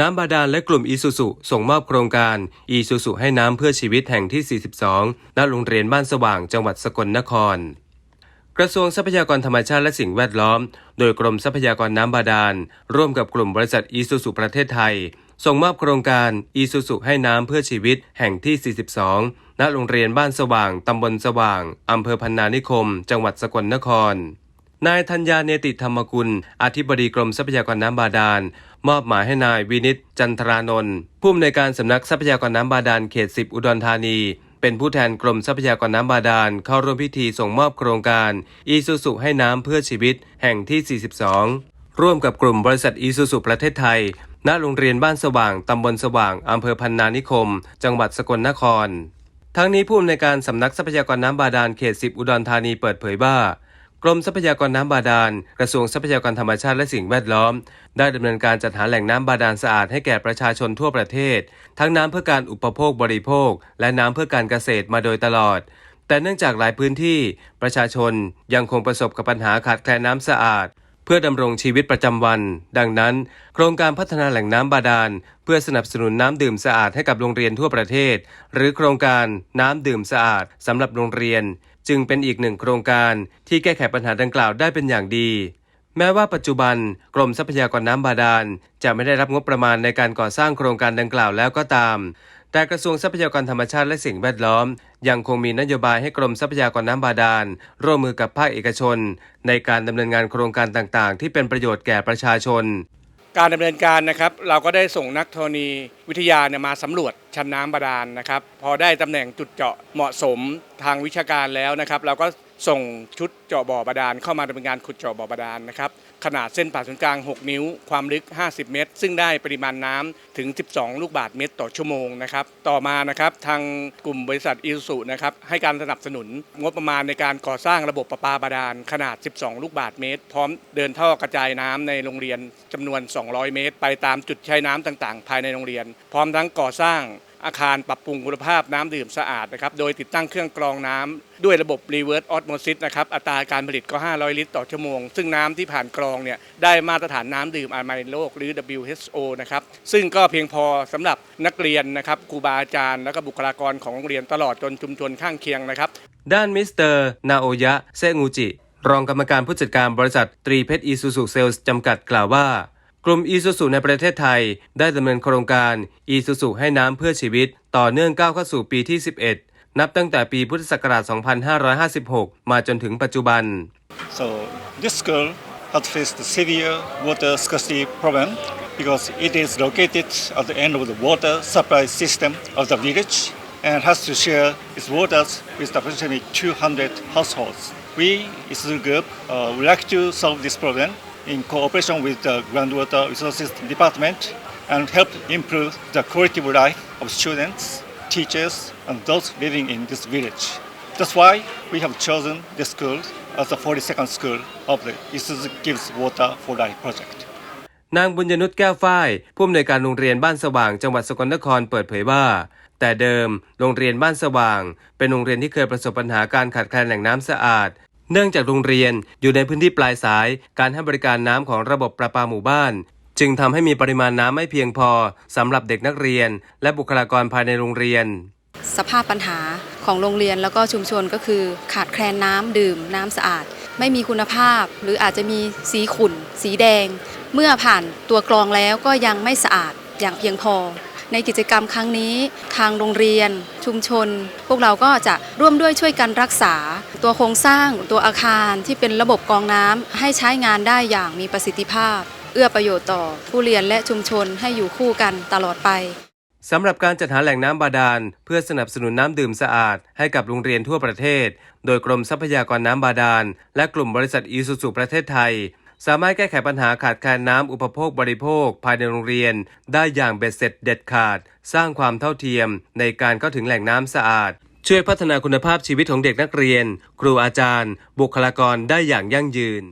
น้ำบาดาลและกลุ่มอีซูซุส่งมอบโครงการอีซูซุให้น้ำเพื่อชีวิตแห่งที่ 42 ณ โรงเรียนบ้านสว่างจังหวัดสกลนคร กระทรวงทรัพยากรธรรมชาติและสิ่งแวดล้อม โดยกรมทรัพยากรน้ำบาดาล ร่วมกับกลุ่มบริษัทอีซูซุประเทศไทย ส่งมอบโครงการอีซูซุให้น้ำเพื่อชีวิตแห่งที่ 42 ณ โรงเรียนบ้านสว่างตำบลสว่างอำเภอพันนานิคม จังหวัดสกลนคร นายธัญญาเนติธรรมกุล อธิบดีกรมทรัพยากรน้ำบาดาล มอบหมายให้นายวินิตจันทรานนท์ผู้อำนวยการสำนักทรัพยากรน้ำบาดาลเขต 10 อุดรธานี เป็นผู้แทนกรมทรัพยากรน้ำบาดาลเข้าร่วมพิธีส่งมอบโครงการอีซูซุให้น้ำเพื่อชีวิตแห่งที่ 42 ร่วมกับกลุ่มบริษัทอีซูซุประเทศไทยณโรงเรียนบ้านสว่างตำบลสว่างอำเภอพันนานิคม จังหวัดสกลนคร ทั้งนี้ผู้อำนวยการสำนักทรัพยากรน้ำบาดาลเขต 10 อุดรธานีเปิดเผยว่า กรมทรัพยากรน้ำบาดาล กระทรวงทรัพยากรธรรมชาติและสิ่งแวดล้อม ได้ดำเนินการจัดหาแหล่งน้ำบาดาลสะอาดให้แก่ประชาชนทั่วประเทศ ทั้งน้ำเพื่อการอุปโภคบริโภค และน้ำเพื่อการเกษตรมาโดยตลอด แต่เนื่องจากหลายพื้นที่ ประชาชนยังคงประสบกับปัญหาขาดแคลนน้ำสะอาด เพื่อดำรงชีวิตประจำวัน ดังนั้น โครงการพัฒนาแหล่งน้ำบาดาล เพื่อสนับสนุนน้ำดื่มสะอาดให้กับโรงเรียนทั่วประเทศ หรือโครงการน้ำดื่มสะอาดสำหรับโรงเรียน จึงเป็นอีกหนึ่งโครงการที่แก้ไขปัญหาดังกล่าวได้เป็นอย่างดี แม้ว่าปัจจุบันกรมทรัพยากรน้ำบาดาล จะไม่ได้รับงบประมาณในการก่อสร้างโครงการดังกล่าวแล้วก็ตาม แต่กระทรวงทรัพยากรธรรมชาติและสิ่งแวดล้อม ยังคงมีนโยบายให้กรมทรัพยากรน้ำบาดาล ร่วมมือกับภาคเอกชน ในการดำเนินงานโครงการต่างๆ ที่เป็นประโยชน์แก่ประชาชน การดำเนินการนะครับ เราก็ได้ส่งนักธรณีวิทยาเนี่ยมาสำรวจชั้นน้ำบาดาลนะครับ พอได้ตำแหน่งจุดเจาะเหมาะสมทางวิชาการแล้วนะครับ เราก็ ส่งชุดเจาะบ่อบาดาลเข้ามาดำเนินงานขุดเจาะบ่อบาดาลนะครับขนาดเส้นผ่าศูนย์กลาง 6 นิ้ว ความลึก 50 เมตร ซึ่งได้ปริมาณน้ำถึง 12 ลูกบาศก์เมตรต่อชั่วโมงนะครับต่อมานะครับทางกลุ่มบริษัทอิสุนะครับให้การสนับสนุนงบประมาณในการก่อสร้างระบบประปาบาดาลขนาด 12 ลูกบาศก์เมตร พร้อมเดินท่อกระจายน้ำในโรงเรียนจำนวน 200 เมตร ไปตามจุดใช้น้ำต่างๆ ภายในโรงเรียน พร้อมทั้งก่อสร้าง อาคารปรับปรุงคุณภาพน้ำดื่มสะอาดนะครับโดยติดตั้งเครื่องกรองน้ำด้วยระบบ reverse osmosis นะครับอัตราการผลิตก็ 500 ลิตรต่อชั่วโมง ซึ่งน้ำที่ผ่านกรองเนี่ยได้มาตรฐานน้ำดื่มอนามัยโลกหรือ WHO นะครับซึ่งก็เพียงพอสำหรับนักเรียนนะครับครูบาอาจารย์และก็บุคลากรของโรงเรียนตลอดจนชุมชนข้างเคียงนะครับด้านมิสเตอร์นาโอยะเซงูจิรองกรรมการผู้จัดการบริษัทตรีเพชรอีซูซูเซลส์จำกัดกล่าวว่า กลุ่มอีซูซูในประเทศไทย ได้ดำเนินโครงการอีซูซูให้น้ำเพื่อชีวิต ต่อเนื่องก้าวเข้าสู่ปีที่ 11 นับตั้งแต่ปีพุทธศักราช 2556 มาจนถึงปัจจุบัน So this school has faced severe water scarcity problem because it is located at the end of the water supply system of the village and has to share its waters with approximately 200 households. We, Isuzu Group, uh, would like to solve this problem in cooperation with the Groundwater Resources Department and help improve the quality of life of students, teachers, and those living in this village. That's why we have chosen this school as the 42nd school of the Isuzu Gives Water for Life project. นางบุญยนุชแก้วฝ้ายผู้อำนวยการโรงเรียนบ้านสว่างจังหวัดสกลนครเปิดเผยว่า แต่เดิมโรงเรียนบ้านสว่าง เป็นโรงเรียนที่เคยประสบปัญหาการขาดแคลนแหล่งน้ำสะอาด เนื่องจากโรงเรียนอยู่ในพื้นที่ปลายสาย การให้บริการน้ำของระบบประปาหมู่บ้าน จึงทำให้มีปริมาณน้ำไม่เพียงพอสำหรับเด็กนักเรียน และบุคลากรภายในโรงเรียน สภาพปัญหาของโรงเรียนแล้วก็ชุมชนก็คือ ขาดแคลนน้ำดื่มน้ำสะอาด ไม่มีคุณภาพ หรืออาจจะมีสีขุ่น สีแดง เมื่อผ่านตัวกรองแล้วก็ยังไม่สะอาดอย่างเพียงพอ ในกิจกรรมครั้งนี้ ทางโรงเรียน ชุมชน พวกเราก็จะร่วมด้วยช่วยกันรักษา ตัวโครงสร้างตัวอาคารที่เป็นระบบกรองน้ำให้ใช้งานได้อย่างมีประสิทธิภาพ เอื้อประโยชน์ต่อ ผู้เรียนและชุมชนให้อยู่คู่กันตลอดไปสำหรับการจัดหาแหล่งน้ำบาดาล เพื่อสนับสนุนน้ำดื่มสะอาด ให้กับโรงเรียนทั่วประเทศ โดยกรมทรัพยากรน้ำบาดาล และกลุ่มบริษัทอีซูซูประเทศไทย สามารถแก้ไขปัญหาขาดแคลนน้ำอุปโภคบริโภค ภายในโรงเรียน ได้อย่างเบ็ดเสร็จเด็ดขาด สร้างความเท่าเทียมในการเข้าถึงแหล่งน้ำสะอาด ช่วยพัฒนาคุณภาพชีวิตของเด็กนักเรียน ครูอาจารย์ บุคลากรได้อย่างยั่งยืน